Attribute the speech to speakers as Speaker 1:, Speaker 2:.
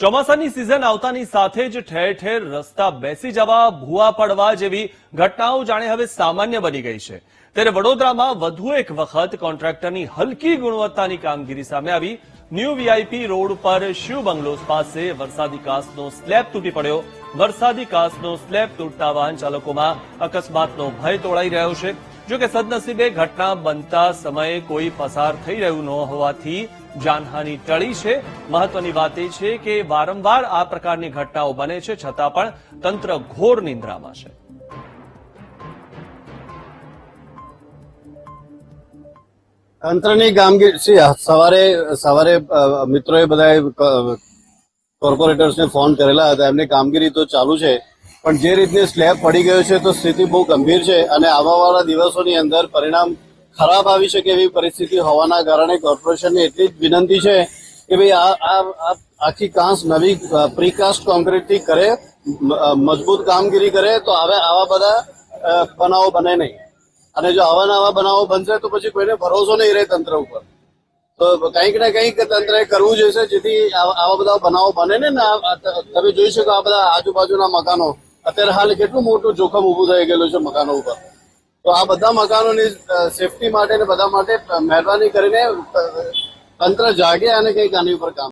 Speaker 1: ચોમાસાની સિઝન આવતાની સાથે જ ઠેર ઠેર રસ્તા બેસી જવા, ભૂવા પડવા જેવી ઘટનાઓ જાણે હવે સામાન્ય બની ગઈ છે. ત્યારે વડોદરામાં વધુ એક વખત કોન્ટ્રાક્ટરની હલકી ગુણવત્તાની કામગીરી સામે આવી. ન્યૂ વીઆઈપી રોડ પર શિવ બંગલોઝ પાસે વરસાદી કાસનો સ્લેબ તૂટી પડ્યો. વરસાદી કાસનો સ્લેબ તૂટતા વાહન ચાલકોમાં અકસ્માતનો ભય તોળાઈ રહ્યો છે. જો કે સદનસીબે ઘટના બનતા સમયે કોઈ પસાર થઈ રહ્યું ન હોવાથી જાનહાની ટળી છે. મહત્વની વાત એ છે કે વારંવાર આ પ્રકારની ઘટનાઓ બને છે, છતાં પણ તંત્ર ઘોર નિંદ્રામાં છે.
Speaker 2: તંત્રની કામગીરી સવારે સવારે મિત્રોએ બધાએ કોર્પોરેટર્સને ફોન કરેલા હતા. એમની કામગીરી તો ચાલુ છે. પણ જે રીતની સ્લેબ પડી ગયો છે, તો સ્થિતિ બહુ ગંભીર છે અને આવવાવાળા દિવસોની અંદર પરિણામ ખરાબ આવી શકે એવી પરિસ્થિતિ હોવાના કારણે કોર્પોરેશનની એટલી જ વિનંતી છે કે ભાઈ આ આખી કાંસ નવી પ્રીકાસ્ટ કોન્ક્રીટથી કરે મજબૂત કામગીરી કરે, તો હવે આવા બધા બનાવો બને નહીં. અને જો આવા નવા બનાવો બનશે, તો પછી કોઈને ભરોસો નહીં રહે તંત્ર ઉપર. તો કંઈક ને કંઈક તંત્રએ કરવું જોઈશે જેથી આવા બધા બનાવો બને ને તમે જોઈ શકો આ બધા આજુબાજુના મકાનો. અત્યારે હાલ કેટલું મોટું જોખમ ઊભું થઈ ગયેલું છે મકાનો ઉપર. તો આ બધા મકાનોની સેફટી માટે ને બધા માટે મહેરબાની કરીને તંત્ર જાગે અને કંઈક આની ઉપર કામ